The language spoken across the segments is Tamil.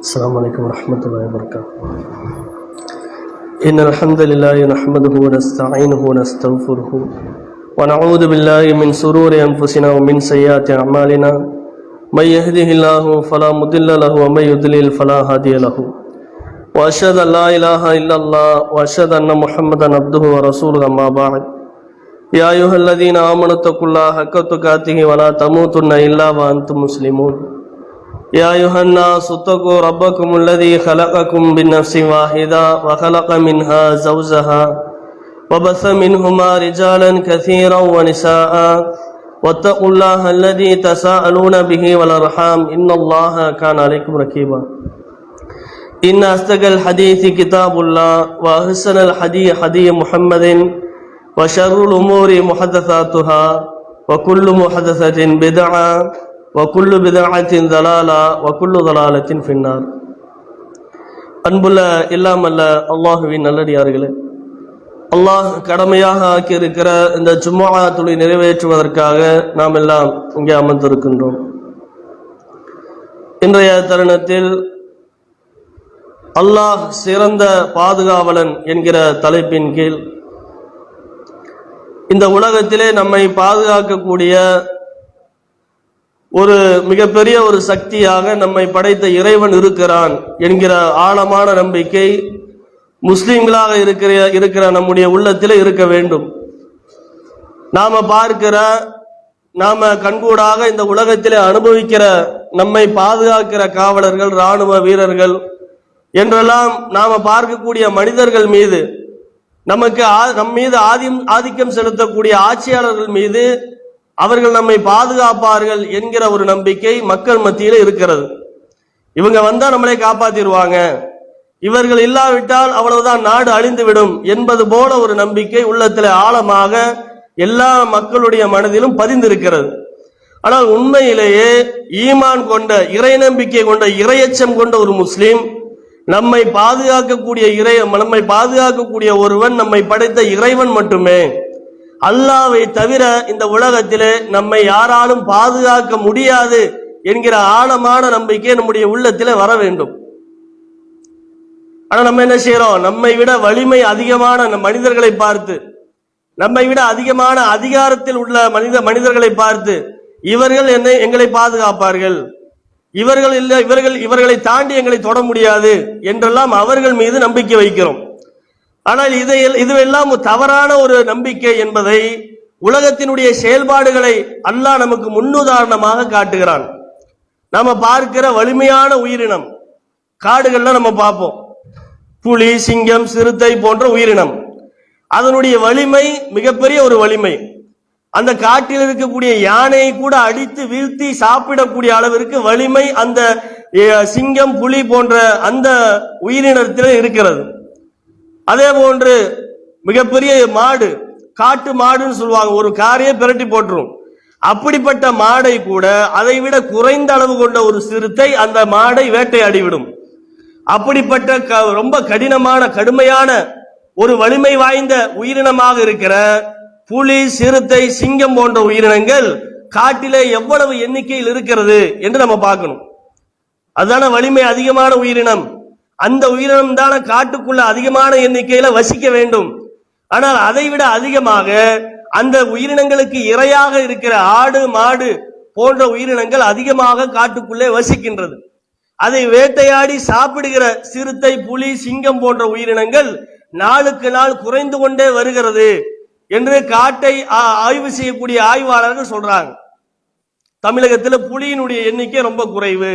السلام عليكم ورحمة الله وبركاته. إن الحمد لله نحمده ونستعينه ونستغفره ونعوذ بالله من سرور أنفسنا ومن سيئات أعمالنا. من يهده الله فلا مضل له ومن يضلل فلا هادي له. وأشهد أن لا إله إلا الله وأشهد أن محمدا عبده ورسوله أما بعد. يا أيها الذين آمنوا اتقوا الله حق تقاته ولا تموتن إلا وأنتم مسلمون. يا أيها الناس اتقوا ربكم الذي خلقكم من نفس واحدة وخلق منها زوجها وبث منهما رجالا كثيرا ونساء واتقوا الله الذي تساءلون به والأرحام إن الله كان عليكم رقيبا إن أصدق الحديث كتاب الله وأحسن الحديث حديث محمد وشر الأمور محدثاتها وكل محدثة بدعة வக்குள்ளு பிதாலத்தின் தலாலா வக்குள்ளு தலாலத்தின் பின்னார் அன்புள்ள இல்லாமல்ல அல்லாஹுவின் நல்லடியார்களே அல்லாஹ் கடமையாக ஆக்கியிருக்கிற இந்த சும்மா துளி நிறைவேற்றுவதற்காக நாம் எல்லாம் இங்கே அமர்ந்திருக்கின்றோம். இன்றைய தருணத்தில் அல்லாஹ் சிறந்த பாதுகாவலன் என்கிற தலைப்பின் கீழ் இந்த உலகத்திலே நம்மை பாதுகாக்கக்கூடிய ஒரு மிகப்பெரிய ஒரு சக்தியாக நம்மை படைத்த இறைவன் இருக்கிறான் என்கிற ஆழமான நம்பிக்கை முஸ்லிம்களாக இருக்கிற இருக்கிற நம்முடைய உள்ளத்தில் இருக்க வேண்டும். நாம பார்க்கிற நாம கண்கூடாக இந்த உலகத்திலே அனுபவிக்கிற நம்மை பாதுகாக்கிற காவலர்கள் இராணுவ வீரர்கள் என்றெல்லாம் நாம பார்க்கக்கூடிய மனிதர்கள் மீது நமக்கு ஆ- நம் மீது ஆதிம் ஆதிக்கம் செலுத்தக்கூடிய ஆட்சியாளர்கள் மீது அவர்கள் நம்மை பாதுகாப்பார்கள் என்கிற ஒரு நம்பிக்கை மக்கள் மத்தியில இருக்கிறது. இவங்க வந்தா நம்மளை காப்பாத்திடுவாங்க. இவர்கள் இல்லாவிட்டால் அவ்வளவுதான் நாடு அழிந்துவிடும் என்பது போல ஒரு நம்பிக்கை உள்ளத்தில் ஆழமாக எல்லா மக்களுடைய மனதிலும் பதிந்திருக்கிறது. ஆனால் உண்மையிலேயே ஈமான் கொண்ட இறை நம்பிக்கை கொண்ட இரையச்சம் கொண்ட ஒரு முஸ்லீம் நம்மை பாதுகாக்கக்கூடிய இறை நம்மை பாதுகாக்கக்கூடிய ஒருவன் நம்மை படைத்த இறைவன் மட்டுமே. அல்லாவை தவிர இந்த உலகத்திலே நம்மை யாராலும் பாதுகாக்க முடியாது என்கிற ஆழமான நம்பிக்கை நம்முடைய உள்ளத்திலே வர வேண்டும். ஆனா நம்ம என்ன செய்யறோம் நம்மை விட வலிமை அதிகமான மனிதர்களை பார்த்து நம்மை விட அதிகமான அதிகாரத்தில் உள்ள மனித மனிதர்களை பார்த்து இவர்கள் என்னை எங்களை பாதுகாப்பார்கள். இவர்கள் இல்லை இவர்கள் இவர்களை தாண்டி எங்களை தொட முடியாது என்றெல்லாம் அவர்கள் மீது நம்பிக்கை வைக்கிறோம். ஆனால் இதை இதுவெல்லாம் தவறான ஒரு நம்பிக்கை என்பதை உலகத்தினுடைய செயல்பாடுகளை அல்லாஹ் நமக்கு முன்னுதாரணமாக காட்டுகிறான். நம்ம பார்க்கிற வலிமையான உயிரினம் காடுகள்ல நம்ம பார்ப்போம். புலி சிங்கம் சிறுத்தை போன்ற உயிரினம். அதனுடைய வலிமை மிகப்பெரிய ஒரு வலிமை. அந்த காட்டில் இருக்கக்கூடிய யானையை கூட அடித்து வீழ்த்தி சாப்பிடக்கூடிய அளவிற்கு வலிமை அந்த சிங்கம் புலி போன்ற அந்த உயிரினத்தில் இருக்கிறது. அதே போன்று மிகப்பெரிய மாடு காட்டு மாடுன்னு சொல்லுவாங்க. ஒரு காரையே பிரட்டி போட்டுரும். அப்படிப்பட்ட மாடை கூட அதை விட குறைந்த அளவு கொண்ட ஒரு சிறுத்தை அந்த மாடை வேட்டையாடிவிடும். அப்படிப்பட்ட க- ரொம்ப கடினமான கடுமையான ஒரு வலிமை வாய்ந்த உயிரினமாக இருக்கிற புலி சிறுத்தை சிங்கம் போன்ற உயிரினங்கள் காட்டிலே எவ்வளவு எண்ணிக்கையில் இருக்கிறது என்று நம்ம பார்க்கணும். அதுதான வலிமை அதிகமான உயிரினம். அந்த உயிரினம் தானே காட்டுக்குள்ள அதிகமான எண்ணிக்கையில வசிக்க வேண்டும். ஆனால் அதை விட அதிகமாக அந்த உயிரினங்களுக்கு இரையாக இருக்கிற ஆடு மாடு போன்ற உயிரினங்கள் அதிகமாக காட்டுக்குள்ளே வசிக்கின்றது. அதை வேட்டையாடி சாப்பிடுகிற சிறுத்தை புலி சிங்கம் போன்ற உயிரினங்கள் நாளுக்கு நாள் குறைந்து கொண்டே வருகிறது என்று காட்டை ஆ- ஆய்வு செய்யக்கூடிய ஆய்வாளர்கள் சொல்றாங்க. தமிழகத்தில் புலியினுடைய எண்ணிக்கை ரொம்ப குறைவு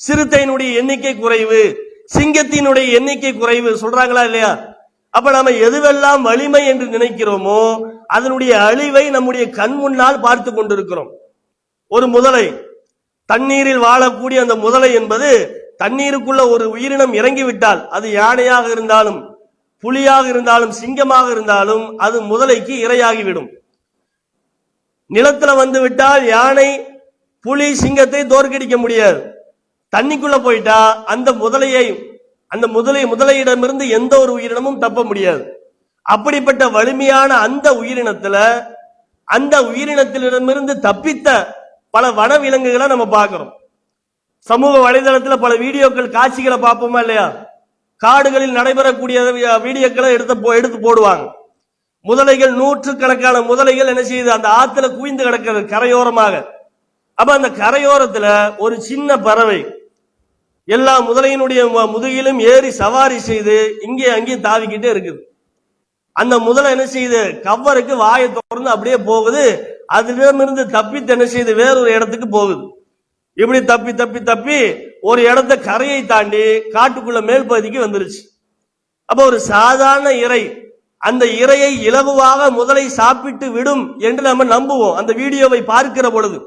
சிறுத்தையினுடைய எண்ணிக்கை குறைவு சிங்கத்தினுடைய எண்ணிக்கை குறைவு சொல்றாங்களா இல்லையா? அப்ப நாம எதுவெல்லாம் வலிமை என்று நினைக்கிறோமோ அதனுடைய அழிவை நம்முடைய கண் முன்னால் பார்த்து கொண்டிருக்கிறோம். ஒரு முதலை தண்ணீரில் வாழக்கூடிய அந்த முதலை என்பது தண்ணீருக்குள்ள ஒரு உயிரினம் இறங்கிவிட்டால் அது யானையாக இருந்தாலும் புலியாக இருந்தாலும் சிங்கமாக இருந்தாலும் அது முதலைக்கு இரையாகிவிடும். நிலத்துல வந்து விட்டால் யானை புலி சிங்கத்தை தோற்கடிக்க முடியாது. தண்ணிக்குள்ள போயிட்டா அந்த முதலையை அந்த முதலை முதலையிடமிருந்து எந்த ஒரு உயிரினமும் தப்ப முடியாது. அப்படிப்பட்ட வலிமையான அந்த உயிரினத்துல அந்த உயிரினத்திலிடமிருந்து தப்பித்த பல வனவிலங்குகளை நம்ம பார்க்கிறோம். சமூக வலைதளத்துல பல வீடியோக்கள் காட்சிகளை பார்ப்போமா இல்லையா? காடுகளில் நடைபெறக்கூடிய வீடியோக்களை எடுத்து போ- எடுத்து போடுவாங்க. முதலைகள் நூற்றுக்கணக்கான முதலைகள் என்ன செய்யுது? அந்த ஆத்துல குவிந்து கிடக்கிறது கரையோரமாக. அப்ப அந்த கரையோரத்துல ஒரு சின்ன பறவை எல்லா முதலையினுடைய முதுகிலும் ஏறி சவாரி செய்து இங்கே அங்கேயும் தாவிக்கிட்டே இருக்குது. அந்த முதலை என்ன செய்யுது கவ்வருக்கு வாயை தொடர்ந்து அப்படியே போகுது. அதிலிருந்து தப்பித்து என்ன செய்யுது வேறொரு இடத்துக்கு போகுது. இப்படி தப்பி தப்பி தப்பி ஒரு இடத்த கரையை தாண்டி காட்டுக்குள்ள மேல் பகுதிக்கு வந்துருச்சு. அப்ப ஒரு சாதாரண இறை அந்த இரையை இலகுவாக முதலை சாப்பிட்டு விடும் என்று நம்ம நம்புவோம். அந்த வீடியோவை பார்க்கிற பொழுது.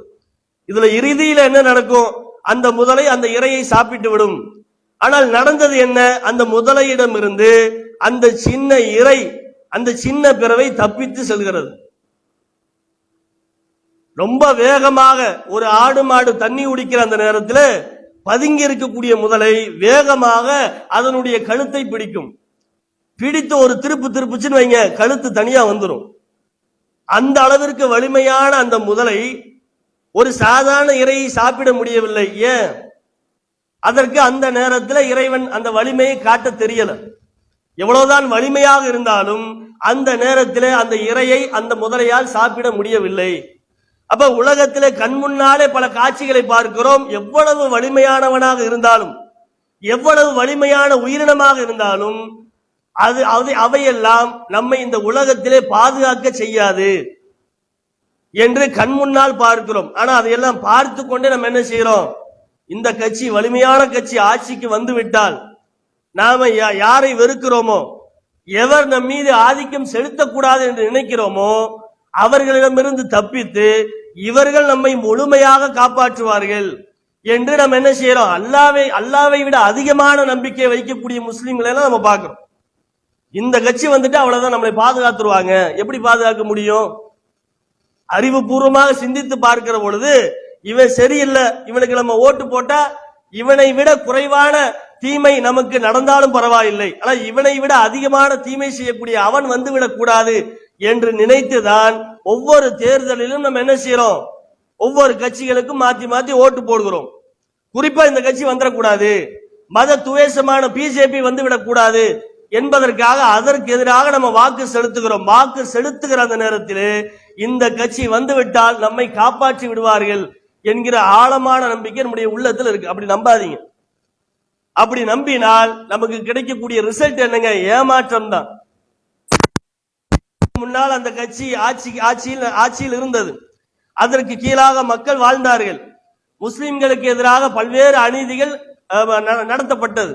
இதுல இறுதியில என்ன நடக்கும்? அந்த முதலை அந்த இரையை சாப்பிட்டு விடும். ஆனால் நடந்தது என்ன? அந்த முதலையிடமிருந்து அந்த சின்ன இறை அந்த சின்ன பிறவை தப்பித்து செல்கிறது. ரொம்ப வேகமாக ஒரு ஆடு மாடு தண்ணி குடிக்கிற அந்த நேரத்தில் பதுங்கி இருக்கக்கூடிய முதலை வேகமாக அதனுடைய கழுத்தை பிடிக்கும். பிடித்து ஒரு திருப்பு திருப்புச்சுன்னு வைங்க கழுத்து தனியா வந்துடும் அந்த அளவிற்கு வலிமையான அந்த முதலை ஒரு சாதாரண இறையை சாப்பிட முடியவில்லை. ஏன்? அதற்கு அந்த நேரத்தில் இறைவன் அந்த வலிமையை காட்ட தெரியல. எவ்வளவுதான் வலிமையாக இருந்தாலும் அந்த நேரத்தில் அந்த இறையை அந்த முதலையால் சாப்பிட முடியவில்லை. அப்ப உலகத்திலே கண் முன்னாலே பல காட்சிகளை பார்க்கிறோம். எவ்வளவு வலிமையானவனாக இருந்தாலும் எவ்வளவு வலிமையான உயிரினமாக இருந்தாலும் அது அது அவையெல்லாம் நம்மை இந்த உலகத்திலே பாதுகாக்க செய்யாது. என்று கண் முன்னால் பார்க்கிறோம். ஆனா அதையெல்லாம் பார்த்து கொண்டே நம்ம என்ன செய்யறோம் இந்த கட்சி வலிமையான கட்சி ஆட்சிக்கு வந்து விட்டால் நாம யாரை வெறுக்கிறோமோ? எவர் நம் மீது ஆதிக்கம் செலுத்தக்கூடாது என்று நினைக்கிறோமோ? அவர்களிடமிருந்து தப்பித்து இவர்கள் நம்மை முழுமையாக காப்பாற்றுவார்கள் என்று நம்ம என்ன செய்யறோம் அல்லாவை அல்லாவை விட அதிகமான நம்பிக்கை வைக்கக்கூடிய முஸ்லீம்களை எல்லாம் நம்ம பார்க்கிறோம். இந்த கட்சி வந்துட்டு அவ்வளவுதான் நம்மளை பாதுகாத்துருவாங்க. எப்படி பாதுகாக்க முடியும்? அறிவுபூர்வமாக சிந்தித்து பார்க்கிற பொழுது இவன் சரியில்லை இவனுக்கு நம்ம ஓட்டு போட்டா இவனை விட குறைவான தீமை நமக்கு நடந்தாலும் பரவாயில்லை. ஆனா இவனை விட அதிகமான தீமை செய்யக்கூடிய அவன் வந்து விடக்கூடாது என்று நினைத்துதான் ஒவ்வொரு தேர்தலிலும் நம்ம என்ன செய்யறோம்? ஒவ்வொரு கட்சிகளுக்கும் மாத்தி மாத்தி ஓட்டு போடுகிறோம். குறிப்பா இந்த கட்சி வந்துடக்கூடாது மத துவேஷமான பிஜேபி வந்து விடக்கூடாது என்பதற்காக அதற்கு எதிராக நம்ம வாக்கு செலுத்துகிறோம். வாக்கு செலுத்துகிற அந்த நேரத்தில் இந்த கட்சி வந்துவிட்டால் நம்மை காப்பாற்றி விடுவார்கள் என்கிற ஆழமான நம்பிக்கை நம்முடைய உள்ளத்தில் இருக்கு. அப்படி நம்பாதீங்க. அப்படி நம்பினால் நமக்கு கிடைக்கக்கூடிய ரிசல்ட் என்னங்க? ஏமாற்றம் தான். முன்னால் அந்த கட்சி ஆட்சி ஆட்சியில் ஆட்சியில் இருந்தது. அதற்கு கீழாக மக்கள் வாழ்ந்தார்கள். முஸ்லிம்களுக்கு எதிராக பல்வேறு அநீதிகள் அஹ், நடத்தப்பட்டது.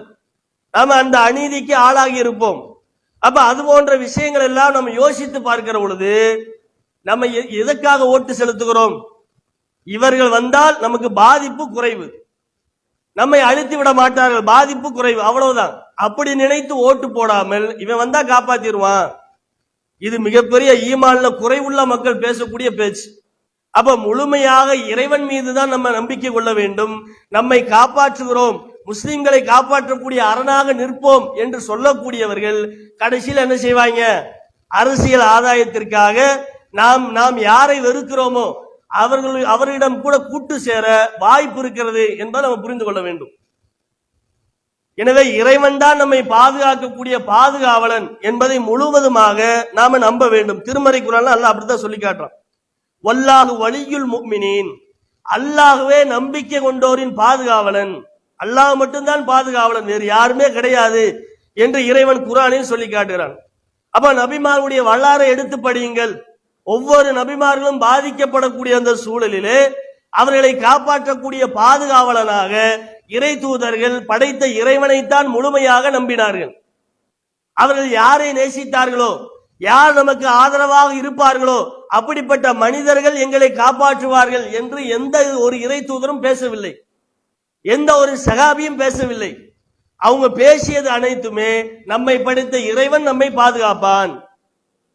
நாம அந்த அநீதிக்கு ஆளாகி இருப்போம். அப்ப அது போன்ற விஷயங்கள் எல்லாம் நம்ம யோசித்து பார்க்கிற பொழுது நம்ம எ- எதற்காக ஓட்டு செலுத்துகிறோம்? இவர்கள் வந்தால் நமக்கு பாதிப்பு குறைவு. நம்மை அழுத்தி விட மாட்டார்கள் பாதிப்பு குறைவு அவ்வளவுதான். அப்படி நினைத்து ஓட்டு போடாமல் இவன் வந்தா காப்பாத்திடுவான். இது மிகப்பெரிய ஈமான்ல குறைவுள்ள மக்கள் பேசக்கூடிய பேச்சு. அப்ப முழுமையாக இறைவன் மீது தான் நம்ம நம்பிக்கை கொள்ள வேண்டும். நம்மை காப்பாற்றுகிறோம். முஸ்லிம்களை காப்பாற்றக்கூடிய அரணாக நிற்போம் என்று சொல்லக்கூடியவர்கள் கடைசியில் என்ன செய்வாங்க? அரசியல் ஆதாயத்திற்காக நாம் நாம் யாரை வெறுக்கிறோமோ அவர்கள் அவரிடம் கூட கூட்டு சேர வாய்ப்பு இருக்கிறது என்பதை நம்ம புரிந்து கொள்ள வேண்டும். எனவே இறைவன் தான் நம்மை பாதுகாக்கக்கூடிய பாதுகாவலன் என்பதை முழுவதுமாக நாம நம்ப வேண்டும். திருமறை குரான்ல அல்ல அப்படித்தான் சொல்லி காட்டுறான். வல்லாஹு வழியுள் முக்மினின். அல்லாகவே நம்பிக்கை கொண்டோரின் பாதுகாவலன். அல்லாஹ் மட்டும்தான் பாதுகாவலன் வேறு யாருமே கிடையாது என்று இறைவன் குரானில் சொல்லி காட்டுகிறான். அப்ப நபிமாருடைய வரலாறை எடுத்து படியுங்கள். ஒவ்வொரு நபிமார்களும் பாதிக்கப்படக்கூடிய அந்த சூழலிலே அவர்களை காப்பாற்றக்கூடிய பாதுகாவலனாக இறை தூதர்கள் படைத்த இறைவனைத்தான் முழுமையாக நம்பினார்கள். அவர்கள் யாரை நேசித்தார்களோ யார் நமக்கு ஆதரவாக இருப்பார்களோ அப்படிப்பட்ட மனிதர்கள் எங்களை காப்பாற்றுவார்கள் என்று எந்த ஒரு இறை தூதரும் பேசவில்லை. எந்த ஒரு சகாபியும் பேசவில்லை. அவங்க பேசியது அனைத்துமே நம்மை படைத்த இறைவன் நம்மை பாதுகாப்பான்.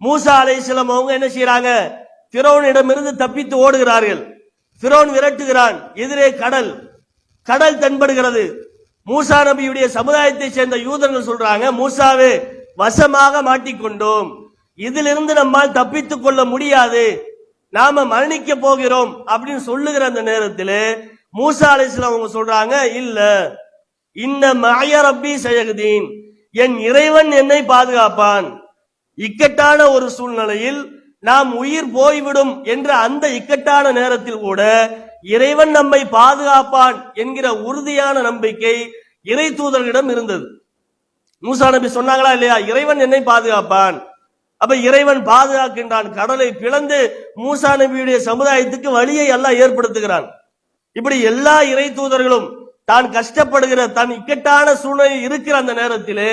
மூசா அலைஹிஸ்ஸலாம் அவங்க என்ன செய்யறாங்க பிறவனிடமிருந்து தப்பித்து ஓடுகிறார்கள். பிறவன் விரட்டுகிறான். எதிரே கடல். கடல் தென்படுகிறது. மூசா நபியுடைய சமுதாயத்தை சேர்ந்த யூதர்கள் சொல்றாங்க மூசாவே வசமாக மாட்டிக்கொண்டோம். இதிலிருந்து நம்மால் தப்பித்துக் கொள்ள முடியாது. நாம மரணிக்க போகிறோம். அப்படின்னு சொல்லுகிற அந்த நேரத்தில் மூசா அலைஹிஸ்ஸலாம் அவங்க சொல்றாங்க இல்ல இந்த மாய ரப்பி சயகுதீன் என் இறைவன் என்னை பாதுகாப்பான். இக்கட்டான ஒரு சூழ்நிலையில் நாம் உயிர் போய்விடும் என்ற அந்த இக்கட்டான நேரத்தில் கூட இறைவன் நம்மை பாதுகாப்பான் என்கிற உறுதியான நம்பிக்கை இறை தூதர்களிடம் இருந்தது. மூசா நபி சொன்னாங்களா இல்லையா? இறைவன் என்னை பாதுகாப்பான். அப்ப இறைவன் பாதுகாக்கின்றான் கடலை பிளந்து மூசா நபியுடைய சமுதாயத்துக்கு வழியை எல்லாம் ஏற்படுத்துகிறான். இப்படி எல்லா இறை தூதர்களும் தான் கஷ்டப்படுகிற தன் இக்கட்டான சூழ்நிலை இருக்கிற அந்த நேரத்திலே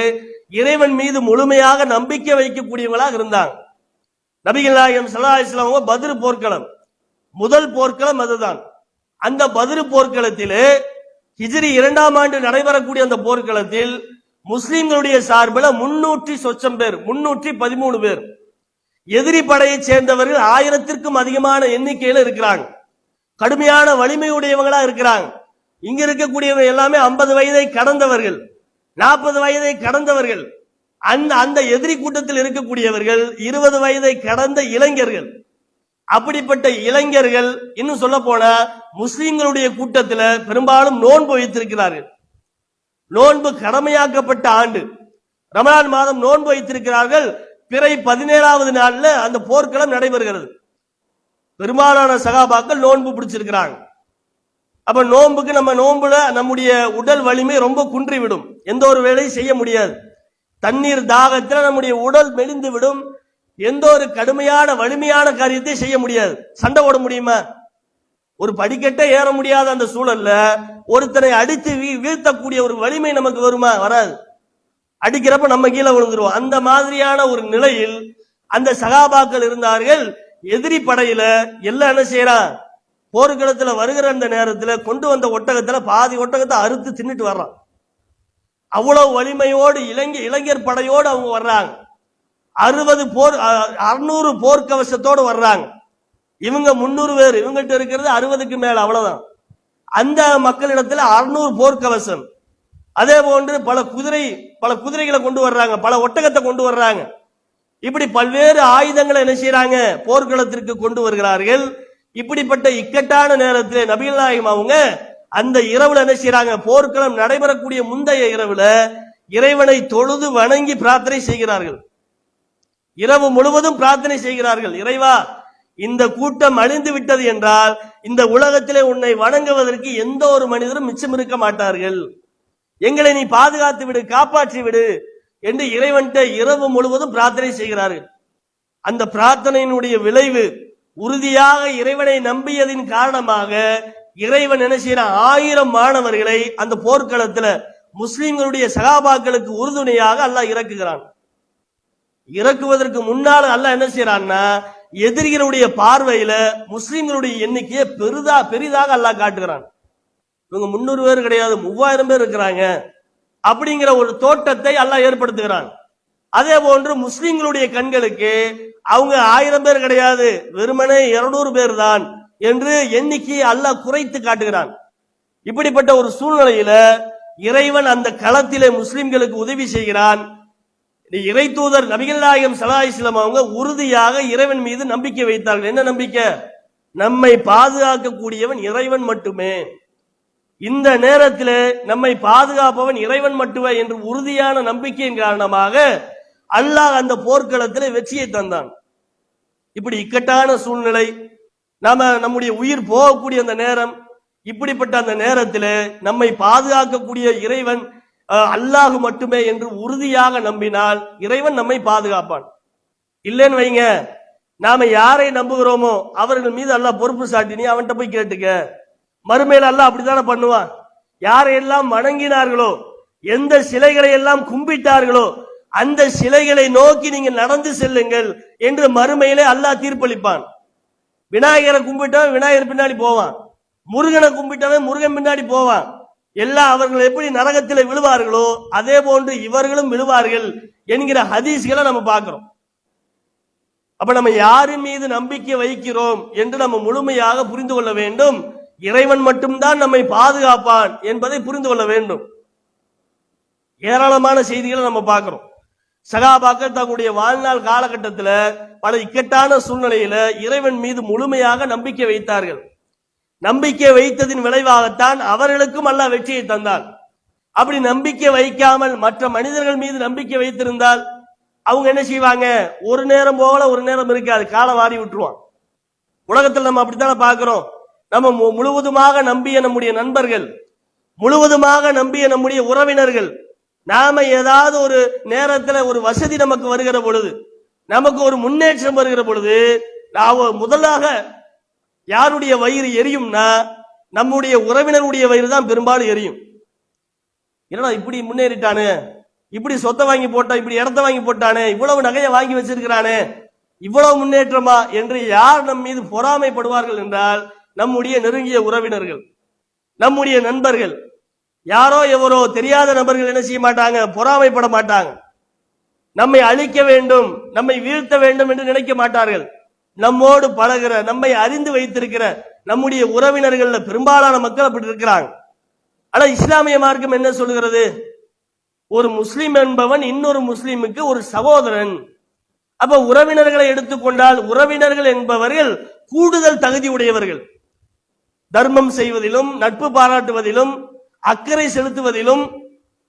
இறைவன் மீது முழுமையாக நம்பிக்கை வைக்கக்கூடியவங்களாக இருந்தாங்க. நபிகள் நாயகம் ஸல்லல்லாஹு அலைஹி போர்க்களம். முதல் போர்க்களம் அதுதான். அந்த பத்ர் போர்க்களத்திலே ஹிஜிரி இரண்டாம் ஆண்டு நடைபெறக்கூடிய அந்த போர்க்களத்தில் முஸ்லிம்களுடைய சார்பில் முன்னூற்றி சொச்சம் பேர் முன்னூற்றி பதிமூணு பேர். எதிரி படையைச் சேர்ந்தவர்கள் ஆயிரத்திற்கும் அதிகமான எண்ணிக்கையில இருக்கிறாங்க. கடுமையான வலிமையுடையவங்களா இருக்கிறாங்க. இங்க இருக்கக்கூடியவங்க எல்லாமே ஐம்பது வயதை கடந்தவர்கள் நாற்பது வயதை கடந்தவர்கள் அந்த அந்த எதிரி கூட்டத்தில் இருக்கக்கூடியவர்கள் இருபது வயதை கடந்த இளைஞர்கள். அப்படிப்பட்ட இளைஞர்கள் இன்னும் சொல்ல போனா முஸ்லிம்களுடைய கூட்டத்தில் பெரும்பாலும் நோன்பு வைத்திருக்கிறார்கள். நோன்பு கடமையாக்கப்பட்ட ஆண்டு. ரமலான் மாதம் நோன்பு வைத்திருக்கிறார்கள். பிறை பதினேழாவது நாள்ல அந்த போர்க்களம் நடைபெறுகிறது. பெரும்பாலான சகாபாக்கள் நோன்பு பிடிச்சிருக்கிறாங்க. அப்ப நோன்புக்கு நம்ம நோன்புல நம்முடைய உடல் வலிமை ரொம்ப குன்றிவிடும். எந்த ஒரு வேலையும் செய்ய முடியாது. தண்ணீர் தாகத்துல நம்முடைய உடல் மெலிந்து விடும் எந்த ஒரு கடுமையான வலிமையான காரியத்தை செய்ய முடியாது. சண்டை ஓட முடியுமா? ஒரு படிக்கட்டை ஏற முடியாத அந்த சூழல்ல ஒருத்தனை அடித்து வீ- வீழ்த்தக்கூடிய ஒரு வலிமை நமக்கு வருமா? வராது. அடிக்கிறப்ப நம்ம கீழே விழுந்துருவோம். அந்த மாதிரியான ஒரு நிலையில் அந்த சகாபாக்கள் இருந்தார்கள். எதிரி படையில எல்லாம் என்ன செய்யறான் போர்க்களத்துல வருகிற அந்த நேரத்துல கொண்டு வந்த ஒட்டகத்துல பாதி ஒட்டகத்தை அறுத்து தின்னுட்டு வர்றான். அவ்வளவு வலிமையோடு இளைஞ இளைஞர் படையோடு அவங்க வர்றாங்க. அறுபது போர் அறுநூறு போர்க்கவசத்தோடு வர்றாங்க. இவங்க முன்னூறு பேர் இவங்ககிட்ட இருக்கிறது அறுபதுக்கு மேல அவ்வளவுதான். அந்த மக்களிடத்துல அறுநூறு போர்க்கவசம். அதே போன்று பல குதிரை பல குதிரைகளை கொண்டு வர்றாங்க பல ஒட்டகத்தை கொண்டு வர்றாங்க. இப்படி பல்வேறு ஆயுதங்களை என்ன செய்யறாங்க போர்க்களத்திற்கு கொண்டு வருகிறார்கள். இப்படிப்பட்ட இக்கட்டான நேரத்தில் நபிகள் நாயகம் அவங்க அந்த இரவுல என்ன செய்யறாங்க போர்க்களம் நடைபெறக்கூடிய முந்தைய இரவுல இறைவனை தொழுது வணங்கி பிரார்த்தனை செய்கிறார்கள். இரவு முழுவதும் பிரார்த்தனை செய்கிறார்கள். இறைவா இந்த கூட்டம் அழிந்து விட்டது என்றால் இந்த உலகத்திலே உன்னை வணங்குவதற்கு எந்த ஒரு மனிதரும் மிச்சம் இருக்க மாட்டார்கள். எங்களை நீ பாதுகாத்து விடு காப்பாற்றி விடு. என்று இறைவன்கிட்ட இரவு முழுவதும் பிரார்த்தனை செய்கிறார்கள் அந்த பிரார்த்தனையினுடைய விளைவு உறுதியாக இறைவனை நம்பியதின் காரணமாக இறைவன் என்ன செய்யறான் ஆயிரம் மாணவர்களை அந்த போர்க்களத்துல முஸ்லிம்களுடைய சகாபாக்களுக்கு உறுதுணையாக அல்லாஹ் இறக்குகிறான். இறக்குவதற்கு முன்னால் அல்லாஹ் என்ன செய்யறான்னா எதிரிகளுடைய பார்வையில முஸ்லிம்களுடைய எண்ணிக்கையை பெரிதா பெரிதாக அல்லாஹ் காட்டுகிறான். இவங்க முன்னூறு பேர் கிடையாது மூவாயிரம் பேர் இருக்கிறாங்க. அப்படிங்கிற ஒரு தோட்டத்தை அல்லாஹ் ஏற்படுத்துகிறான். அதே போன்று முஸ்லிம்களுடைய கண்களுக்கு அவங்க ஆயிரம் பேர் கிடையாது வெறுமனே இருநூறு பேர் தான் என்று எண்ணிக்கையை அல்லாஹ் குறைத்து காட்டுகிறான். இப்படிப்பட்ட ஒரு சூழ்நிலையில இறைவன் அந்த களத்திலே முஸ்லிம்களுக்கு உதவி செய்கிறான். இறை தூதர் நபிகள் நாயகம் ஸல்லல்லாஹு அவங்க உறுதியாக இறைவன் மீது நம்பிக்கை வைத்தார்கள். என்ன நம்பிக்கை? நம்மை பாதுகாக்கக்கூடியவன் இறைவன் மட்டுமே. இந்த நேரத்தில் நம்மை பாதுகாப்பவன் இறைவன் மட்டுமே என்று உறுதியான நம்பிக்கையின் காரணமாக அல்லாஹ் அந்த போர்க்களத்தில் வெற்றியை தந்தான். இப்படி இக்கட்டான சூழ்நிலை நாம நம்முடைய உயிர் போகக்கூடிய அந்த நேரம் இப்படிப்பட்ட அந்த நேரத்தில் நம்மை பாதுகாக்கக்கூடிய இறைவன் அல்லாஹு அல்லாஹ் மட்டுமே என்று உறுதியாக நம்பினால் இறைவன் நம்மை பாதுகாப்பான். இல்லைன்னு வைங்க நாம யாரை நம்புகிறோமோ அவர்கள் மீது அல்லாஹ் பொறுப்பு சாட்டினி அவன்கிட்ட போய் கேட்டுக்க. மறுமையில் அல்ல அப்படித்தானே பண்ணுவான்? யாரையெல்லாம் வணங்கினார்களோ எந்த சிலைகளை எல்லாம் கும்பிட்டார்களோ அந்த சிலைகளை நோக்கி நீங்க நடந்து செல்லுங்கள் என்று மறுமையிலே அல்லாஹ் தீர்ப்பளிப்பான். விநாயகரை கும்பிட்டவன் விநாயகர் பின்னாடி போவான். முருகனை கும்பிட்டவன் முருகன் பின்னாடி போவான். எல்லாம் அவர்கள் எப்படி நரகத்தில் விழுவார்களோ அதே போன்று இவர்களும் விழுவார்கள் என்கிற ஹதீஸ்களை நம்ம பார்க்கிறோம். அப்ப நம்ம யாரின் மீது நம்பிக்கை வைக்கிறோம் என்று நம்ம முழுமையாக புரிந்து கொள்ள வேண்டும். இறைவன் மட்டும்தான் நம்மை பாதுகாப்பான் என்பதை புரிந்து கொள்ள வேண்டும். ஏராளமான செய்திகளை நம்ம பார்க்கிறோம். சகாபாக்கள் தங்களுடைய வாழ்நாள் காலகட்டத்தில் பல இக்கட்டான சூழ்நிலையில இறைவன் மீது முழுமையாக நம்பிக்கை வைத்தார்கள். நம்பிக்கை வைத்ததின் விளைவாகத்தான் அவர்களுக்கும் அல்ல வெற்றியை தந்தார். அப்படி நம்பிக்கை வைக்காமல் மற்ற மனிதர்கள் மீது நம்பிக்கை வைத்திருந்தால் அவங்க என்ன செய்வாங்க? ஒரு நேரம் போல ஒரு நேரம் இருக்காது. காலை வாரி விட்டுருவான். உலகத்தில் நம்ம அப்படித்தானே பார்க்கிறோம். நம்ம மு- முழுவதுமாக நம்பிய நம்முடைய நண்பர்கள் முழுவதுமாக நம்பிய நம்முடைய உறவினர்கள் நாம ஏதாவது ஒரு நேரத்துல ஒரு வசதி நமக்கு வருகிற பொழுது நமக்கு ஒரு முன்னேற்றம் வருகிற பொழுது நாம முதலாக யாருடைய வயிறு எரியும்னா நம்முடைய உறவினருடைய வயிறு தான் பெரும்பாலும் எரியும். என்னடா இப்படி முன்னேறிட்டானு? இப்படி சொத்தை வாங்கி போட்டான் இப்படி இடத்த வாங்கி போட்டானே? இவ்வளவு நகையை வாங்கி வச்சிருக்கிறானே? இவ்வளவு முன்னேற்றமா? என்று யார் நம் மீது பொறாமைப்படுவார்கள் என்றால் நம்முடைய நெருங்கிய உறவினர்கள் நம்முடைய நண்பர்கள். யாரோ எவரோ தெரியாத நபர்கள் என்ன செய்ய மாட்டாங்க? பொறாமைப்பட மாட்டாங்க. நம்மை அழிக்க வேண்டும் நம்மை வீழ்த்த வேண்டும் என்று நினைக்க மாட்டார்கள். நம்மோடு பழகிற நம்மை அறிந்து வைத்திருக்கிற நம்முடைய உறவினர்கள்ல பெரும்பாலான மக்கள் அப்படி இருக்கிறாங்க. ஆனா இஸ்லாமிய மார்க்கம் என்ன சொல்லுகிறது? ஒரு முஸ்லிம் என்பவன் இன்னொரு முஸ்லிமுக்கு ஒரு சகோதரன். அப்ப உறவினர்களை எடுத்துக்கொண்டால் உறவினர்கள் என்பவர்கள் கூடுதல் தகுதி உடையவர்கள். தர்மம் செய்வதிலும் நட்பு பாராட்டுவதிலும் அக்கறை செலுத்துவதிலும்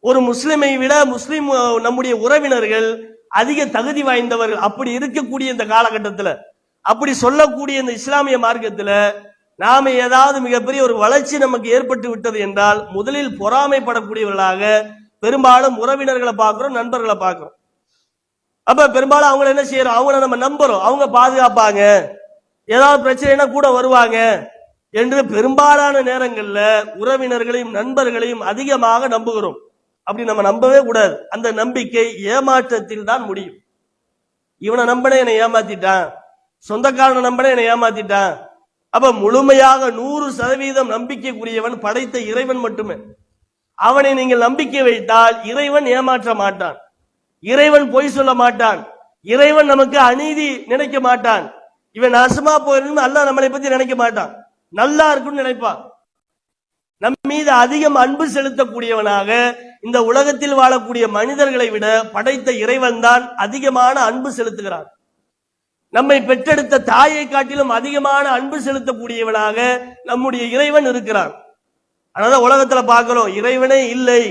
ஒரு முஸ்லிமை விட முஸ்லிம் நம்முடைய உறவினர்கள் அதிக தகுதி வாய்ந்தவர்கள். அப்படி இருக்கக்கூடிய இந்த காலகட்டத்தில் அப்படி சொல்லக்கூடிய இந்த இஸ்லாமிய மார்க்கத்தில் நாம ஏதாவது மிகப்பெரிய ஒரு வளர்ச்சி நமக்கு ஏற்பட்டு விட்டது என்றால் முதலில் பொறாமைப்படக்கூடியவர்களாக பெரும்பாலும் உறவினர்களை பார்க்கிறோம் நண்பர்களை பார்க்கிறோம். அப்ப பெரும்பாலும் அவங்கள என்ன செய்யறோம்? அவங்கள நம்ம நம்புறோம். அவங்க பாதுகாப்பாங்க. ஏதாவது பிரச்சனைனா கூட வருவாங்க. என்று பெரும்பாலான நேரங்களில் உறவினர்களையும் நண்பர்களையும் அதிகமாக நம்புகிறோம். அப்படி நம்ம நம்பவே கூடாது. அந்த நம்பிக்கை ஏமாற்றத்தில் தான் முடியும். இவனை நம்பனே என்னை ஏமாத்திட்டான். சொந்தக்காரனை நம்பனே என்னை ஏமாத்திட்டான். அப்ப முழுமையாக நூறு சதவீதம் நம்பிக்கைக்குரியவன் படைத்த இறைவன் மட்டுமே. அவனை நீங்கள் நம்பிக்கை வைத்தால் இறைவன் ஏமாற்ற மாட்டான். இறைவன் பொய் சொல்ல மாட்டான். இறைவன் நமக்கு அநீதி நினைக்க மாட்டான். இவன் நாசமா போயிருந்து அல்ல நம்மளை பத்தி நினைக்க மாட்டான். நல்லா இருக்கும்னு நினைப்பான் நம் மீது அதிகம் அன்பு செலுத்தக்கூடியவனாக இந்த உலகத்தில் வாழக்கூடிய மனிதர்களை விட படைத்த இறைவன் தான் அதிகமான அன்பு செலுத்துகிறான். நம்மை பெற்றெடுத்த தாயை காட்டிலும் அதிகமான அன்பு செலுத்தக்கூடியவனாக நம்முடைய இறைவன் இருக்கிறான். அதனால உலகத்துல பார்க்கிறோம் இறைவனே இல்லை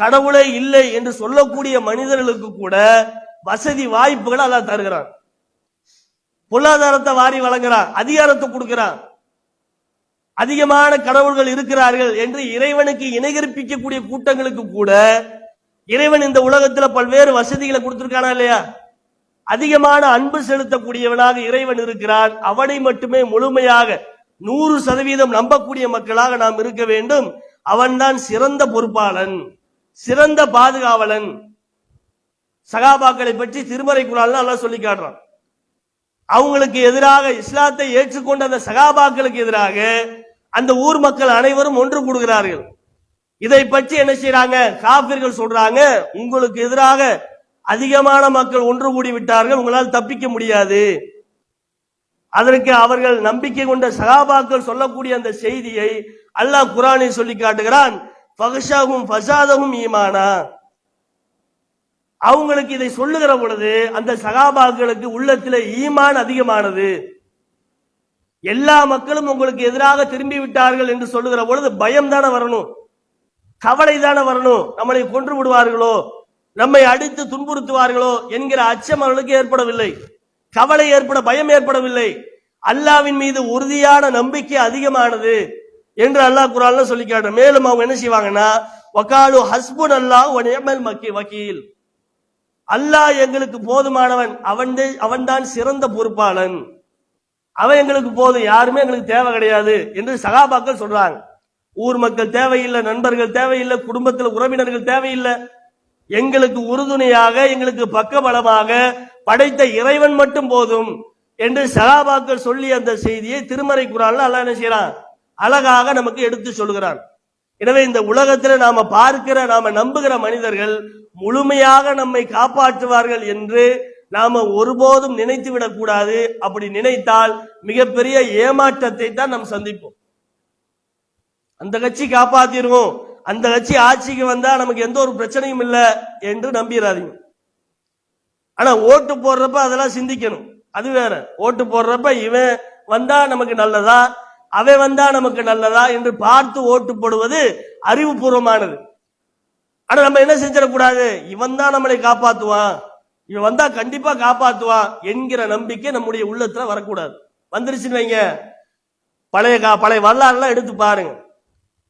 கடவுளே இல்லை என்று சொல்லக்கூடிய மனிதர்களுக்கு கூட வசதி வாய்ப்புகளை அதான் தருகிறான். பொருளாதாரத்தை வாரி வழங்குறான் அதிகாரத்தை கொடுக்கிறான். அதிகமான கடவுள்கள் இருக்கிறார்கள் என்று இறைவனுக்கு இணைகற்பிக்கக்கூடிய கூட்டங்களுக்கு கூட இறைவன் இந்த உலகத்துல பல்வேறு வசதிகளை கொடுத்திருக்கானா இல்லையா? அதிகமான அன்பு செலுத்தக்கூடியவனாக இறைவன் இருக்கிறான். அவனை மட்டுமே முழுமையாக நூறு சதவீதம் நம்பக்கூடிய மக்களாக நாம் இருக்க வேண்டும். அவன்தான் சிறந்த பொறுப்பாளன் சிறந்த பாதுகாவலன். சகாபாக்களை பற்றி திருமறை குரால் நல்லா சொல்லி காட்டுறான். அவங்களுக்கு எதிராக இஸ்லாத்தை ஏற்றுக்கொண்ட அந்த சகாபாக்களுக்கு எதிராக அந்த ஊர் மக்கள் அனைவரும் ஒன்று கூடுகிறார்கள். இதை பற்றி என்ன செய்யறாங்க காபிர்கள் சொல்றாங்க உங்களுக்கு எதிராக அதிகமான மக்கள் ஒன்று கூடி விட்டார்கள் உங்களால் தப்பிக்க முடியாது. அதற்கு அவர்கள் நம்பிக்கை கொண்ட சகாபாக்கள் சொல்லக்கூடிய அந்த செய்தியை அல்லாஹ் குரானில் சொல்லி காட்டுகிறான் ஃபகஷாவும் ஃபசாதவும் ஈமானா. அவங்களுக்கு இதை சொல்லுகிற பொழுது அந்த சகாபாக்களுக்கு உள்ளத்தில் ஈமான் அதிகமானது. எல்லா மக்களும் உங்களுக்கு எதிராக திரும்பி விட்டார்கள் என்று சொல்லுகிற பொழுது பயம் தானே வரணும்? கவலை தானே வரணும்? நம்மளை கொன்று விடுவார்களோ? நம்மை அடித்து துன்புறுத்துவார்களோ என்கிற அச்சம் அவர்களுக்கு ஏற்படவில்லை. கவலை ஏற்பட பயம் ஏற்படவில்லை. அல்லாவின் மீது உறுதியான நம்பிக்கை அதிகமானது என்று அல்லாஹ் குரான்ல சொல்லி காட்டுற மேலும் அவங்க என்ன செய்வாங்கன்னா வக்காலு ஹஸ்புன் அல்லாஹ் வனியமல் மக்கி வக்கீல். அல்லாஹ் எங்களுக்கு போதுமானவன் அவன் அவன்தான் சிறந்த பொறுப்பாளன். அவன் எங்களுக்கு போதும் யாருமே எங்களுக்கு தேவை கிடையாது என்று சகாபாக்கள் சொல்றாங்க. ஊர் மக்கள் தேவையில்லை நண்பர்கள் தேவையில்லை குடும்பத்தில் உறவினர்கள் தேவையில்லை. எங்களுக்கு உறுதுணையாக எங்களுக்கு பக்கபலமாக படைத்த இறைவன் மட்டும் போதும் என்று சகாபாக்கள் சொல்லி அந்த செய்தியை திருமறை குரான் அல்ல என்ன செய்யறான்? அழகாக நமக்கு எடுத்து சொல்கிறான் எனவே இந்த உலகத்தில் நாம பார்க்கிற நாம நம்புகிற மனிதர்கள் முழுமையாக நம்மை காப்பாற்றுவார்கள் என்று நாம ஒருபோதும் நினைத்து விடக்கூடாது. அப்படி நினைத்தால் மிகப்பெரிய ஏமாற்றத்தை தான் நாம் சந்திப்போம். அந்த கட்சி காப்பாத்திருவோம். அந்த கட்சி ஆட்சிக்கு வந்தா நமக்கு எந்த ஒரு பிரச்சனையும் இல்லை என்று நம்பிடாதீங்க ஆனா ஓட்டு போடுறப்ப அதெல்லாம் சிந்திக்கணும். அது வேற. ஓட்டு போடுறப்ப இவன் வந்தா நமக்கு நல்லதா? அவன் வந்தா நமக்கு நல்லதா? என்று பார்த்து ஓட்டு போடுவது அறிவுபூர்வமானது. ஆனா நம்ம என்ன செஞ்சிடக்கூடாது? இவன் தான் நம்மளை காப்பாத்துவான். இவன் வந்தா கண்டிப்பா காப்பாத்துவான் என்கிற நம்பிக்கை நம்முடைய உள்ளத்துல வரக்கூடாது. வந்துருச்சுன்னு வைங்க. பழைய கா பழைய வரலாறுலாம் எடுத்து பாருங்க.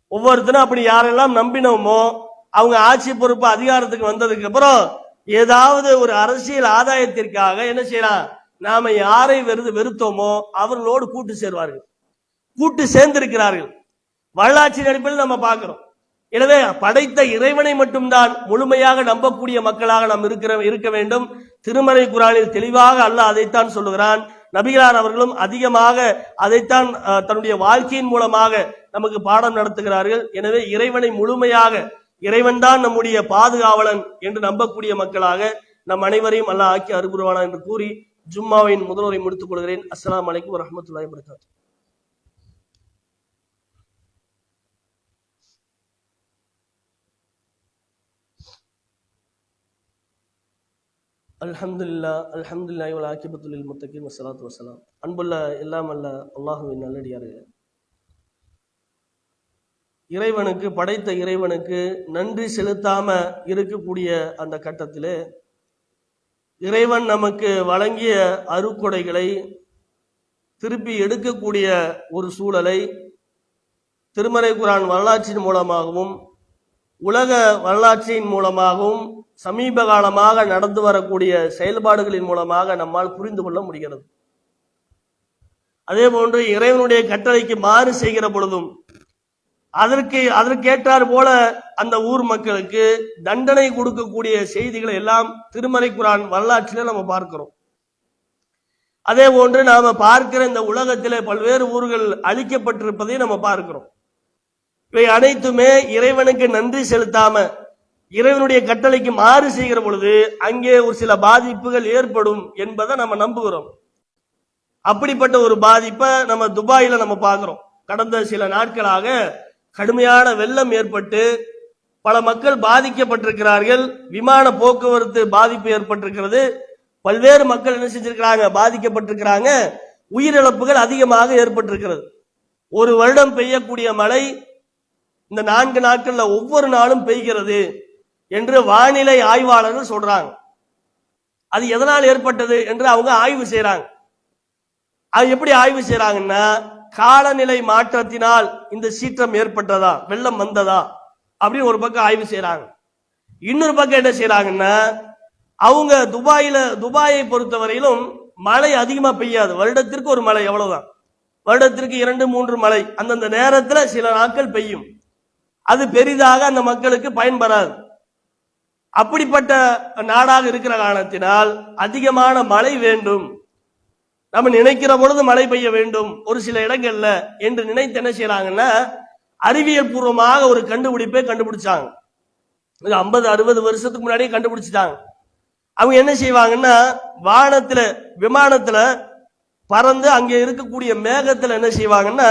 ஒவ்வொருத்தரும் அப்படி யாரெல்லாம் நம்பினோமோ அவங்க ஆட்சி பொறுப்பு அதிகாரத்துக்கு வந்ததுக்கு அப்புறம் ஏதாவது ஒரு அரசியல் ஆதாயத்திற்காக என்ன செய்யலாம் நாம யாரை வெறுது வெறுத்தோமோ அவர்களோடு கூட்டு சேர்வார்கள். கூட்டு சேர்ந்திருக்கிறார்கள். வரலாற்றின் அடிப்படையில் நம்ம பார்க்கிறோம். எனவே படைத்த இறைவனை மட்டும்தான் முழுமையாக நம்பக்கூடிய மக்களாக நாம் இருக்கிற இருக்க வேண்டும். திருமறை குரானில் தெளிவாக அல்லாஹ் அதைத்தான் சொல்லுகிறான். நபிகளார் அவர்களும் அதிகமாக அதைத்தான் தன்னுடைய வாழ்க்கையின் மூலமாக நமக்கு பாடம் நடத்துகிறார்கள். எனவே இறைவனை முழுமையாக இறைவன்தான் நம்முடைய பாதுகாவலன் என்று நம்பக்கூடிய மக்களாக நம் அனைவரையும் அல்லாஹ் ஆக்கி அறுபுருவானா என்று கூறி ஜும்மாவின் முதல்வரை முடித்துக் கொள்கிறேன். அஸ்லாம் வலைக்கம் வரமத்துல வரகாத்து அல்ஹம்துல்லா அல்ஹம்துல்லா இவள் ஆக்கிபத்துலில் லில் முத்தகீன் வசலாம் அன்புள்ள எல்லாம் அல்ல அல்லாஹுவின் நல்லடியார்களே. இறைவனுக்கு படைத்த இறைவனுக்கு நன்றி செலுத்தாம இருக்கக்கூடிய அந்த கட்டத்திலே இறைவன் நமக்கு வழங்கிய அருக்கொடைகளை திருப்பி எடுக்கக்கூடிய ஒரு சூழலை திருமறை குரான் வரலாற்றின் மூலமாகவும் உலக வரலாற்றின் மூலமாகவும் சமீப காலமாக நடந்து வரக்கூடிய செயல்பாடுகளின் மூலமாக நம்மால் புரிந்து கொள்ள முடிகிறது. அதே போன்று இறைவனுடைய கட்டளைக்கு மாறு செய்கிற பொழுதும் அதற்கு அதற்கேற்றார் போல அந்த ஊர் மக்களுக்கு தண்டனை கொடுக்கக்கூடிய செய்திகளை எல்லாம் திருமறை குரான் வரலாற்றிலே நம்ம பார்க்கிறோம். அதே போன்று நாம பார்க்கிற இந்த உலகத்திலே பல்வேறு ஊர்கள் அழிக்கப்பட்டிருப்பதை நம்ம பார்க்கிறோம். இவை அனைத்துமே இறைவனுக்கு நன்றி செலுத்தாம இறைவனுடைய கட்டளைக்கு மாறு செய்கிற பொழுது அங்கே ஒரு சில பாதிப்புகள் ஏற்படும் என்பதை நம்ம நம்புகிறோம். அப்படிப்பட்ட ஒரு பாதிப்பை நம்ம துபாயில நம்ம பார்க்கிறோம். கடந்த சில நாட்களாக கடுமையான வெள்ளம் ஏற்பட்டு பல மக்கள் பாதிக்கப்பட்டிருக்கிறார்கள். விமான போக்குவரத்து பாதிப்பு ஏற்பட்டிருக்கிறது. பல்வேறு மக்கள் என்ன செஞ்சிருக்கிறாங்க? பாதிக்கப்பட்டிருக்கிறாங்க. உயிரிழப்புகள் அதிகமாக ஏற்பட்டிருக்கிறது. ஒரு வருடம் பெய்யக்கூடிய மழை இந்த நான்கு நாட்கள்ல ஒவ்வொரு நாளும் பெய்கிறது. என்று வானிலை ஆய்வாளர்கள் சொல்றாங்க. அது எதனால் ஏற்பட்டது என்று அவங்க ஆய்வு செய்யறாங்க அது எப்படி ஆய்வு செய்யறாங்கன்னா காலநிலை மாற்றத்தினால் இந்த சீற்றம் ஏற்பட்டதா வெள்ளம் வந்ததா அப்படின்னு ஒரு பக்கம் ஆய்வு செய்யறாங்க இன்னொரு பக்கம் என்ன செய்யறாங்கன்னா அவங்க துபாயில துபாயை பொறுத்தவரையிலும் மழை அதிகமா பெய்யாது. வருடத்திற்கு ஒரு மழை எவ்வளவுதான் வருடத்திற்கு இரண்டு மூன்று மழை அந்தந்த நேரத்துல சில நாட்கள் பெய்யும். அது பெரிதாக அந்த மக்களுக்கு பயன்படாது. அப்படிப்பட்ட நாடாக இருக்கிற காரணத்தினால் அதிகமான மழை வேண்டும். நம்ம நினைக்கிற பொழுது மழை பெய்ய வேண்டும். ஒரு சில இடங்கள்ல என்று நினைத்து என்ன செய்யறாங்கன்னா அறிவியல் பூர்வமாக ஒரு கண்டுபிடிப்பை கண்டுபிடிச்சாங்க. இது ஐம்பது அறுபது வருஷத்துக்கு முன்னாடியே கண்டுபிடிச்சிட்டாங்க. அவங்க என்ன செய்வாங்கன்னா வானத்துல விமானத்துல பறந்து அங்கே இருக்கக்கூடிய மேகத்துல என்ன செய்வாங்கன்னா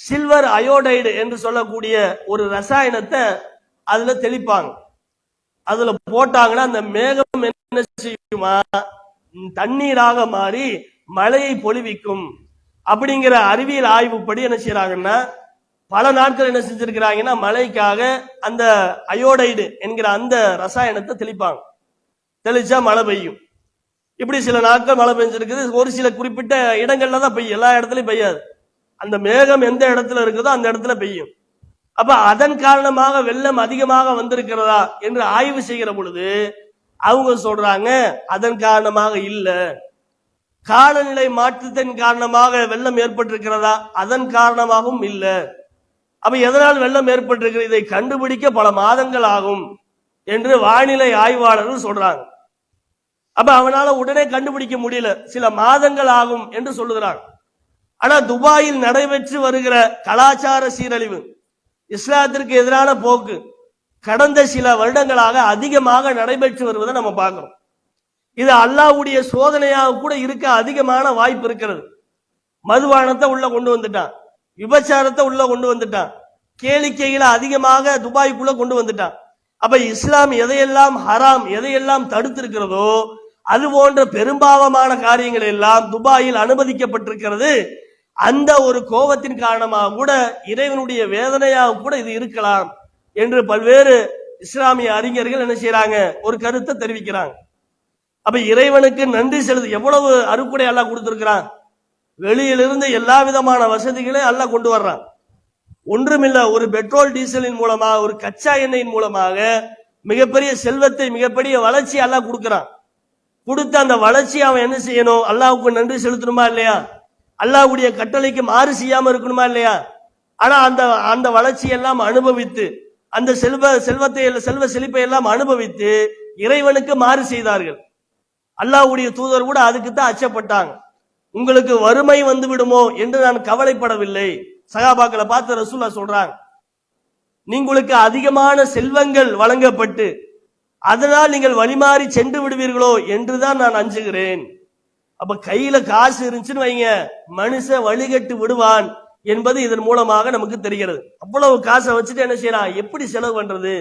சில்வர் அயோடைடு என்று சொல்லக்கூடிய ஒரு ரசாயனத்தை அதுல தெளிப்பாங்க. அதுல போட்டாங்கன்னா அந்த மேகம் என்ன செய்யுமா? தண்ணீராக மாறி மழையை பொழிவிக்கும். அப்படிங்கிற அறிவியல் ஆய்வுப்படி என்ன செய்யறாங்கன்னா பல நாட்கள் என்ன செஞ்சிருக்கிறாங்கன்னா மழைக்காக அந்த அயோடைடு என்கிற அந்த ரசாயனத்தை தெளிப்பாங்க. தெளிச்சா மழை பெய்யும். இப்படி சில நாட்கள் மழை பெஞ்சிருக்குது. ஒரு சில குறிப்பிட்ட இடங்கள்ல தான் பெய்யும். எல்லா இடத்துலயும் பெய்யாது. அந்த மேகம் எந்த இடத்துல இருக்குதோ அந்த இடத்துல பெய்யும். அப்ப அதன் காரணமாக வெள்ளம் அதிகமாக வந்திருக்கிறதா என்று ஆய்வு செய்கிற பொழுது அவங்க சொல்றாங்க அதன் காரணமாக இல்ல. காலநிலை மாற்றத்தின் காரணமாக வெள்ளம் ஏற்பட்டிருக்கிறதா? அதன் காரணமாகவும் இல்ல. அப்ப எதனால் வெள்ளம் ஏற்பட்டிருக்கிறது? இதை கண்டுபிடிக்க பல மாதங்கள் ஆகும் என்று வானிலை ஆய்வாளர்கள் சொல்றாங்க. அப்ப அவனால உடனே கண்டுபிடிக்க முடியல. சில மாதங்கள் ஆகும் என்று சொல்லுகிறான் ஆனா துபாயில் நடைபெற்று வருகிற கலாச்சார சீரழிவு இஸ்லாத்திற்கு எதிரான போக்கு கடந்த சில வருடங்களாக அதிகமாக நடைபெற்று வருவதை நம்ம பார்க்கிறோம். இது அல்லாஹ்வுடைய சோதனையாக கூட இருக்க அதிகமான வாய்ப்பு இருக்கிறது. மதுபானத்தை உள்ள கொண்டு வந்துட்டான். விபச்சாரத்தை உள்ள கொண்டு வந்துட்டான். கேளிக்கைகளை அதிகமாக துபாய்க்குள்ள கொண்டு வந்துட்டான். அப்ப இஸ்லாம் எதையெல்லாம் ஹராம் எதையெல்லாம் தடுத்திருக்கிறதோ அது போன்ற பெரும்பாவமான காரியங்கள் எல்லாம் துபாயில் அனுமதிக்கப்பட்டிருக்கிறது. அந்த ஒரு கோபத்தின் காரணமாக கூட இறைவனுடைய வேதனையாக கூட இது இருக்கலாம் என்று பல்வேறு இஸ்லாமிய அறிஞர்கள் என்ன செய்யறாங்க ஒரு கருத்தை தெரிவிக்கிறாங்க. அப்ப இறைவனுக்கு நன்றி செலுத்து எவ்வளவு அறுக்குடை அல்லாஹ் கொடுத்திருக்கிறான்? வெளியிலிருந்து எல்லா விதமான வசதிகளையும் அல்ல கொண்டு வர்றான். ஒன்றுமில்ல ஒரு பெட்ரோல் டீசலின் மூலமாக ஒரு கச்சா எண்ணெயின் மூலமாக மிகப்பெரிய செல்வத்தை மிகப்பெரிய வளர்ச்சி அல்லா கொடுக்கிறான். கொடுத்த அந்த வளர்ச்சி அவன் என்ன செய்யணும்? அல்லாவுக்கு நன்றி செலுத்தணுமா இல்லையா? அல்லாவுடைய கட்டளைக்கு மாறு செய்யாம இருக்கணுமா இல்லையா? ஆனா அந்த அந்த வளர்ச்சி எல்லாம் அனுபவித்து அந்த செல்வ செல்வத்தை செல்வ செழிப்பை எல்லாம் அனுபவித்து இறைவனுக்கு மாறு செய்தார்கள். அல்லாவுடைய தூதர் கூட அதுக்கு தான் அச்சப்பட்டாங்க. உங்களுக்கு வறுமை வந்து விடுமோ என்று நான் கவலைப்படவில்லை. சகாபாக்களை பார்த்து ரசூல்லா சொல்றாங்க. நீங்களுக்கு அதிகமான செல்வங்கள் வழங்கப்பட்டு அதனால் நீங்கள் வழிமாறி சென்று விடுவீர்களோ என்றுதான் நான் அஞ்சுகிறேன். அப்ப கையில காசு இருந்துச்சுன்னு வைங்க. மனுஷன் வழிகட்டு விடுவான் என்பது இதன் மூலமாக நமக்கு தெரிகிறது. அவ்வளவு காசை வச்சுட்டு என்ன செய்யலாம்? எப்படி செலவு பண்றது?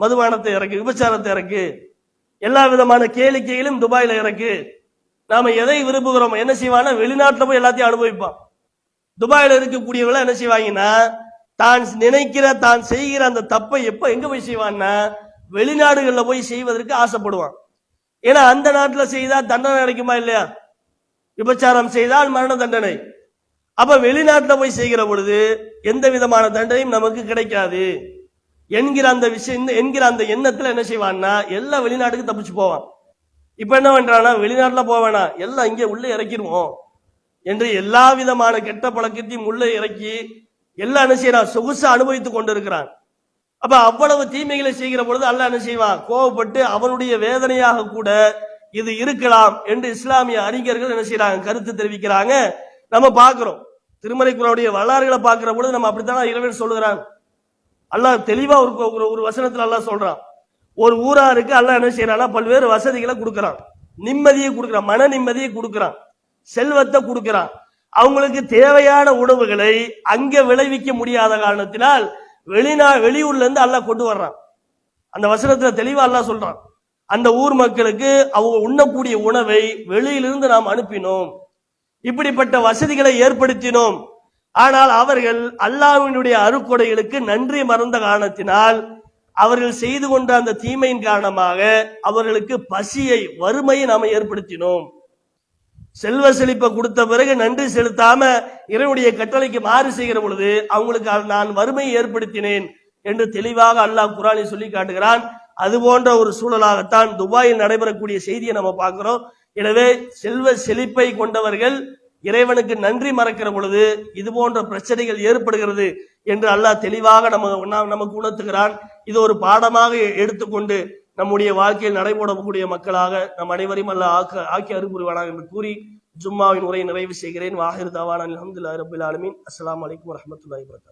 மதுபானத்தை இறக்கு விபச்சாரத்தை இறக்கு எல்லா விதமான கேளிக்கையிலும் துபாயில இறக்கு. நாம எதை விரும்புகிறோம் என்ன செய்வான்னா வெளிநாட்டுல போய் எல்லாத்தையும் அனுபவிப்பான். துபாயில இருக்கக்கூடியவங்க என்ன செய்வாங்கன்னா தான் நினைக்கிற தான் செய்கிற அந்த தப்பை எப்ப எங்க போய் செய்வான்னா வெளிநாடுகள்ல போய் செய்வதற்கு ஆசைப்படுவான். ஏன்னா அந்த நாட்டில் செய்தால் தண்டனை கிடைக்குமா இல்லையா? விபச்சாரம் செய்தால் மரண தண்டனை. அப்ப வெளிநாட்டில் போய் செய்கிற பொழுது எந்த விதமான தண்டனையும் நமக்கு கிடைக்காது. என்கிற அந்த விஷயம் என்கிற அந்த எண்ணத்துல என்ன செய்வான்னா எல்லா வெளிநாட்டுக்கு தப்பிச்சு போவான். இப்ப என்ன பண்றானா வெளிநாட்டுல போக வேணாம். எல்லாம் இங்கே உள்ள இறக்கிடுவோம். என்று எல்லா விதமான கெட்ட பழக்கத்தையும் உள்ள இறக்கி எல்லாம் என்ன செய்யறான்? சொகுசா அனுபவித்துக் கொண்டிருக்கிறான். அப்ப அவ்வளவு தீமைகளை செய்கிற பொழுது அல்லாஹ் என்ன செய்வான் கோவப்பட்டு அவனுடைய வேதனையாக கூட இது இருக்கலாம் என்று இஸ்லாமிய அறிஞர்கள் என்ன செய்யறாங்க கருத்து தெரிவிக்கிறாங்க. நம்ம பார்க்கிறோம். திருமறை குரானுடைய வரலாறுகளை பார்க்கிற பொழுது நம்ம அப்படித்தான் இறைவன் சொல்லுகிறான்? அல்லாஹ் தெளிவா ஒரு ஒரு- ஒரு வசனத்துல அல்லாஹ் சொல்றான். ஒரு ஊராருக்கு அல்லாஹ் என்ன செய்யறான்னா பல்வேறு வசதிகளை கொடுக்கறான். நிம்மதியை கொடுக்கறான் மன நிம்மதியை கொடுக்கறான் செல்வத்தை கொடுக்கறான். அவங்களுக்கு தேவையான உணவுகளை அங்கே விளைவிக்க முடியாத காரணத்தினால் வெளிநா வெளியூர்ல இருந்து அல்லாஹ் கொண்டு வர்றான். அந்த வசனத்துல தெளிவா அல்லாஹ் சொல்றான். அந்த ஊர் மக்களுக்கு அவங்க உண்ணக்கூடிய உணவை வெளியிலிருந்து நாம் அனுப்பினோம். இப்படிப்பட்ட வசதிகளை ஏற்படுத்தினோம். ஆனால் அவர்கள் அல்லாவினுடைய அருக்கொடைகளுக்கு நன்றி மறந்த காரணத்தினால் அவர்கள் செய்து கொண்ட அந்த தீமையின் காரணமாக அவர்களுக்கு பசியை வறுமையை நாம் ஏற்படுத்தினோம். செல்வ செழிப்பை கொடுத்த பிறகு நன்றி செலுத்தாம இறைவனுடைய கட்டளைக்கு மாறு செய்கிற பொழுது அவங்களுக்கு அது நான் வறுமையை ஏற்படுத்தினேன் என்று தெளிவாக அல்லாஹ் குரானி சொல்லி காட்டுகிறான். அது போன்ற ஒரு சூழலாகத்தான் துபாயில் நடைபெறக்கூடிய செய்தியை நம்ம பார்க்கிறோம். எனவே செல்வ செழிப்பை கொண்டவர்கள் இறைவனுக்கு நன்றி மறக்கிற பொழுது இது போன்ற பிரச்சனைகள் ஏற்படுகிறது என்று அல்லாஹ் தெளிவாக நம்ம நமக்கு உணர்த்துகிறான். இது ஒரு பாடமாக எடுத்துக்கொண்டு நம்முடைய வாழ்க்கையில் நடைபோடக்கூடிய மக்களாக நம் அனைவரையும் அல்ல ஆக்க ஆக்கி அறிவுறுவானாக என்று கூறி ஜும்மாவின் உரையை நிறைவு செய்கிறேன். வாஹிர் தவான் அலமதுல்லா ரபுல் ஆலமீன். அஸ்லாம் வலைக்கம் வரஹ்மத்துல்லாஹி வபரகாத்துஹு.